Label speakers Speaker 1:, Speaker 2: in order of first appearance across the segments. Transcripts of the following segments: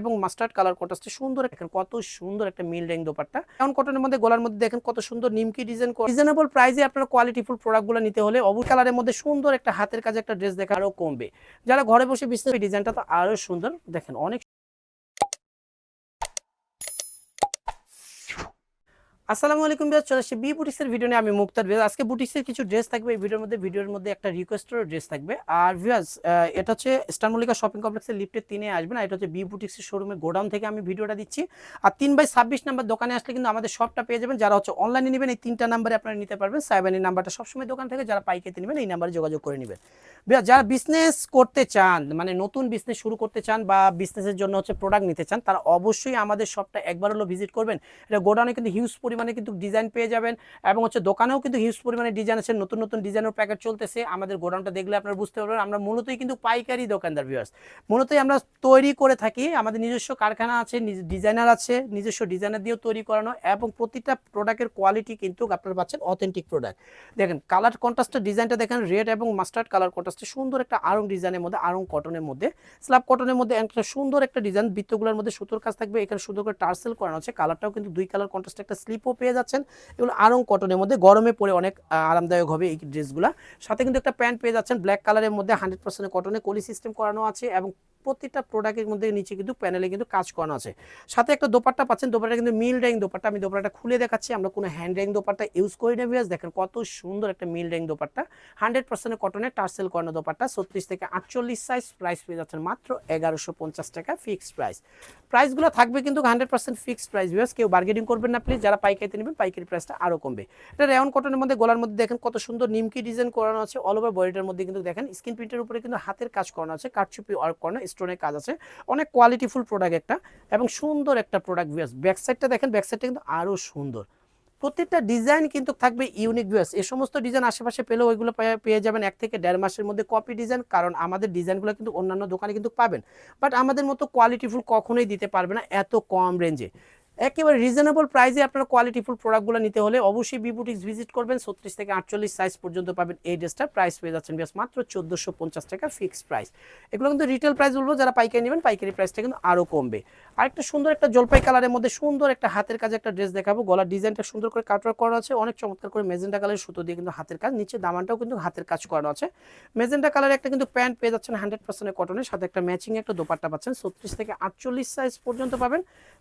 Speaker 1: এবং mustard colour কন্ট্রাস্টে সুন্দর দেখেন কত সুন্দর একটা মিল রেং দোপাট্টা। এখন কটনের মধ্যে, গলার মধ্যে দেখেন কত সুন্দর নিমকি ডিজাইন রিজনেবল প্রাইসে আপনারা কোয়ালিটিফুল প্রোডাক্টগুলো নিতে হলে অবু কালারের মধ্যে সুন্দর একটা হাতের কাজে একটা ড্রেস দেখা আরও কমবে। যারা ঘরে বসে বিজনেস ডিজাইনটা তো আরও সুন্দর। দেখেন অনেক আসসালামু আলাইকুম বিয়াস চলে আসছে বি বুটিক্সের ভিডিও নিয়ে। আমি মুক্তার বিয়াস আজকে বুটিক্সের কিছু ড্রেস থাকবে। এই ভিডিওর মধ্যে ভিডিওর মধ্যে একটা রিকোয়েস্টের ড্রেস থাকবে। আর ভিয়াস এটা হচ্ছে স্টার মল্লিকা শপিং কমপ্লেক্সের লিফটের তিনে আসবেন আর এটা হচ্ছে বি বুটিক্সের শোরুমে গোডাউন থেকে আমি ভিডিওটা দিচ্ছি। আর তিন বাই ছাব্বিশ নাম্বার দোকানে আসলে কিন্তু আমাদের শপটা পেয়ে যাবেন। যারা হচ্ছে অনলাইনে নেবেন, এই তিনটা নাম্বারে আপনারা নিতে পারবেন। সাইবান এই নাম্বারটা সবসময় দোকান থেকে যারা পাইকারিতে নেবেন, এই নাম্বারে যোগাযোগ করে নেবেন। বিয়াস যারা বিজনেস করতে চান মানে নতুন বিজনেস শুরু করতে চান বা বিজনেসের জন্য হচ্ছে প্রোডাক্ট নিতে চান, তারা অবশ্যই আমাদের শপটা একবার হলো ভিজিট করবেন। এটা গোডাউনে কিন্তু হিউজ পরিমাণে কিন্তু ডিজাইন পেয়ে যাবেন এবং হচ্ছে দোকানেও কিন্তু হিউজ পরিমাণে ডিজাইন আছে, নতুন নতুন ডিজাইনের প্যাকেট চলতেছে। আমাদের গোডাউনটা দেখলে আপনারা বুঝতে পারবেন, আমরা মূলতই কিন্তু পাইকারি দোকানদার ভিউয়ার্স মূলতই আমরা তৈরি করে থাকি, আমাদের নিজস্ব কারখানা আছে ডিজাইনার আছে, নিজস্ব ডিজাইনার দিয়েও তৈরি করানো এবং প্রতিটা প্রোডাক্টের কোয়ালিটি কিন্তু আপনারা পাচ্ছেন অথেন্টিক প্রোডাক্ট দেখেন কালার কন্ট্রাস্টের ডিজাইনটা দেখেন রেড এবং মাস্টার্ড কালার কন্ট্রাস্টে সুন্দর একটা আরং ডিজাইনের মধ্যে, আরং কটনের মধ্যে স্ল্যাব কটনের মধ্যে একটা সুন্দর একটা ডিজাইন বৃত্তগুলোর মধ্যে সুতোর কাজ থাকবে, এখানে সুন্দর করে টার্সেল করানো আছে কালারটাও কিন্তু দুই কালার কন্ট্রাস্টে একটা স্লিপও পেয়ে যাচ্ছেন। এগুলো আরং কটনের মধ্যে গরমে পরে অনেক আরামদায়ক হবে এই ড্রেসগুলো সাথে কিন্তু একটা প্যান্ট পেয়ে যাচ্ছেন ব্ল্যাক কালারের মধ্যে হান্ড্রেড পার্সেন্ট কটনে কলি সিস্টেম করানো আছে এবং প্রত্যেকটা প্রোডাক্টের মধ্যে নিচে কিন্তু প্যানেলে কিন্তু কাজ করানো আছে। সাথে একটা দোপাট্টা পাচ্ছেন, দোপাট্টা কিন্তু মিল র্যাং দোপাট্টা। আমি দোপাট্টা খুলে দেখাচ্ছি, আমরা কোনো হ্যান্ড র্যাং দোপাট্টা ইউজ করি না বিয়াস দেখেন কত সুন্দর একটা মিল র্যাং দোপাট্টা। হান্ড্রেড পার্সেন্ট কটনে টার্সেল করানো দোপাট্টা। ছত্রিশ থেকে আটচল্লিশ সাইজ প্রাইস পেয়ে যাচ্ছেন মাত্র এগারোশো পঞ্চাশ টাকা ফিক্সড প্রাইস প্রাইসগুলো থাকবে কিন্তু হান্ড্রেড পার্সেন্ট ফিক্সড প্রাইস বিয়াস কেউ বার্গেনিং করবেন না প্লিজ যারা পাইকারিতে নেবেন, পাইকারি প্রাইসটা আরও কমবে। এটা রেয়ন কটনের মধ্যে, গলার মধ্যে দেখেন কত সুন্দর নিমকি ডিজাইন করানো আছে। অল ওভার বডিটার মধ্যে কিন্তু দেখেন স্ক্রিন প্রিন্টের উপরে কিন্তু হাতের কাজ করানো আছে কাঠচুপি ওয়ার্ক করানো স্টোনের কাজ আছে। অনেক কোয়ালিটিফুল প্রোডাক্ট একটা এবং সুন্দর একটা প্রোডাক্ট ভিউয়ার্স ব্যাকসাইডটা দেখেন ব্যাকসাইডটা কিন্তু আরও সুন্দর। প্রত্যেকটা ডিজাইন কিন্তু থাকবে ইউনিক ভিউয়ার্স এ সমস্ত ডিজাইন আশেপাশে পেলেও ওইগুলো পেয়ে যাবেন এক থেকে দেড় মাসের মধ্যে কপি ডিজাইন কারণ আমাদের ডিজাইনগুলো কিন্তু অন্যান্য দোকানে কিন্তু পাবেন। বাট আমাদের মতো কোয়ালিটিফুল কখনোই দিতে পারবে না এত কম রেঞ্জে একেবারে রিজনেবল প্রাইসে আপনারা কোয়ালিটিফুল প্রোডাক্টগুলো নিতে হলে অবশ্যই বিবুটিক্স ভিজিট করবেন, ছত্রিশ থেকে আটচল্লিশ সাইজ পর্যন্ত পাবেন এই ড্রেসটার প্রাইস পেয়ে যাচ্ছেন বেশ মাত্র চোদ্দোশো পঞ্চাশ টাকা ফিক্সড প্রাইস এগুলো কিন্তু রিটেল প্রাইস বলব, যারা পাইকারি নেবেন পাইকারি প্রাইসটা কিন্তু আরও কমবে। আরেকটা সুন্দর একটা জলপাই কালারের মধ্যে সুন্দর একটা হাতের কাজে একটা ড্রেস দেখাবো। গলার ডিজাইনটা সুন্দর করে কাটওয়ার্ক করা আছে, অনেক চমৎকার করে মেজেন্টা কালারের সুতো দিয়ে কিন্তু হাতের কাজ, নিচে দামানটাও কিন্তু হাতের কাজ করানো আছে। মেজেন্টা কালারের একটা কিন্তু প্যান্ট পেয়ে যাচ্ছেন হান্ড্রেড পার্সেন্টের কটনের সাথে একটা ম্যাচিং একটা দোপাট্টা পাচ্ছেন, ছত্রিশ থেকে আটচল্লিশ সাইজ পর্যন্ত পাবেন।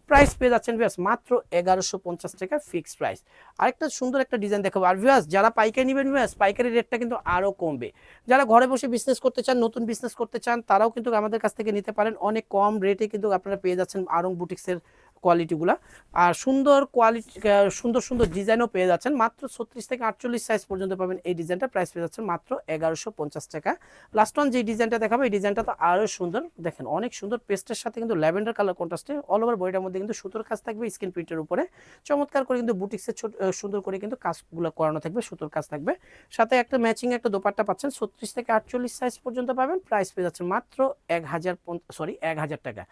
Speaker 1: প্রাইস পেয়ে যাচ্ছেন ভিয়াস মাত্র এগারোশো পঞ্চাশ টাকা ফিক্সড প্রাইস আরেকটা সুন্দর একটা ডিজাইন দেখাবো। আর ভিউয়ার্স যারা পাইকারি নেবেন ভিউয়ার্স পাইকারি রেটটা কিন্তু আরও কমবে। যারা ঘরে বসে বিজনেস করতে চান, নতুন বিজনেস করতে চান, তারাও কিন্তু আমাদের কাছ থেকে নিতে পারেন। অনেক কম রেটে কিন্তু আপনারা পেয়ে যাচ্ছেন আরং বুটিক্সের কোয়ালিটিগুলো। আর সুন্দর কোয়ালিটি সুন্দর সুন্দর ডিজাইনও পেয়ে যাচ্ছেন। মাত্র ছত্রিশ থেকে আটচল্লিশ সাইজ পর্যন্ত পাবেন। এই ডিজাইনটা প্রাইস পেয়ে যাচ্ছেন মাত্র এগারোশো পঞ্চাশ টাকা। লাস্ট ওয়ান যে ডিজাইনটা দেখাবো, এই ডিজাইনটা তো আরও সুন্দর। দেখেন, অনেক সুন্দর পেস্টের সাথে কিন্তু ল্যাভেন্ডার কালার কন্ট্রাস্টে অল ওভার বইটার মধ্যে কিন্তু সুতোর কাজ থাকবে স্ক্রিন প্রিন্টের উপরে। চমৎকার করে কিন্তু বুটিক্সের ছোট সুন্দর করে কিন্তু কাজগুলো করানো থাকবে, সুতোর কাজ থাকবে। সাথে একটা ম্যাচিং একটা দোপাট্টা পাচ্ছেন, ছত্রিশ থেকে আটচল্লিশ সাইজ পর্যন্ত পাবেন। প্রাইস পেয়ে যাচ্ছেন মাত্র এক হাজার সরি এক হাজার টাকা।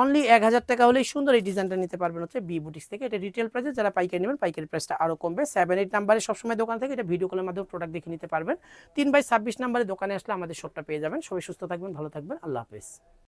Speaker 1: অনলি এক হাজার টাকা হলেই সুন্দর এই ডিজাইনটা নিতে পারবেন হচ্ছে বি বুটিক্স থেকে। এটা রিটেল প্রাইসে যারা পাইকারি নেবেন, পাইকারি প্রাইসটা আরও কমবে। সেভেন এইট নাম্বারে সবসময় দোকান থেকে এটা ভিডিও কলের মাধ্যমে প্রোডাক্ট দেখে নিতে পারবেন। তিন বাই ছাব্বিশ নাম্বারে দোকানে আসলে আমাদের শপটা পেয়ে যাবেন। সবাই সুস্থ থাকবেন, ভালো থাকবেন। আল্লাহ হাফেজ।